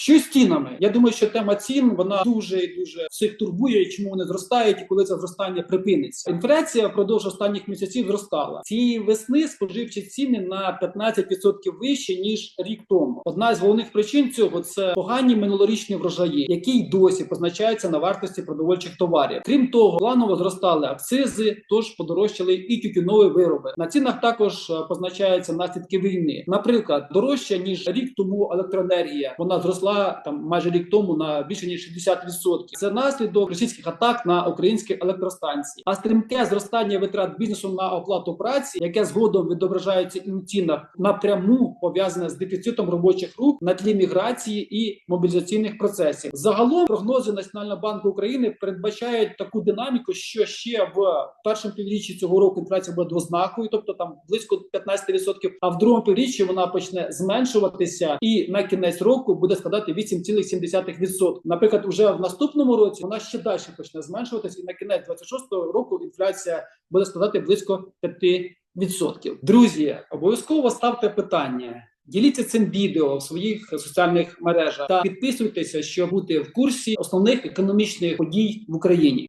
Що з цінами? Я думаю, що тема цін вона дуже і дуже всіх турбує, чому вони зростають і коли це зростання припиниться. Інфляція впродовж останніх місяців зростала. Цієї весни споживчі ціни на 15% вище ніж рік тому. Одна з головних причин цього це погані минулорічні врожаї, які й досі позначаються на вартості продовольчих товарів. Крім того, планово зростали акцизи, тож подорожчали і тютюнові вироби. На цінах також е, позначаються наслідки війни. Наприклад, дорожча ніж рік тому електроенергія. Вона зросла там майже рік тому на більше ніж 60%. Це наслідок російських атак на українські електростанції. А стрімке зростання витрат бізнесу на оплату праці, яке згодом відображається і у цінах, напряму пов'язане з дефіцитом робочих рук на тлі міграції і мобілізаційних процесів. Загалом прогнози Національного банку України передбачають таку динаміку, що ще в першому півріччі цього року інфляція буде двознакою, тобто там близько 15%, а в другому півріччі вона почне зменшуватися і на кінець року буде складати 8,7%. Наприклад, уже в наступному році вона ще далі почне зменшуватись, і на кінець 26-го року інфляція буде складати близько 5%. Друзі, обов'язково ставте питання. Діліться цим відео в своїх соціальних мережах та підписуйтеся, щоб бути в курсі основних економічних подій в Україні.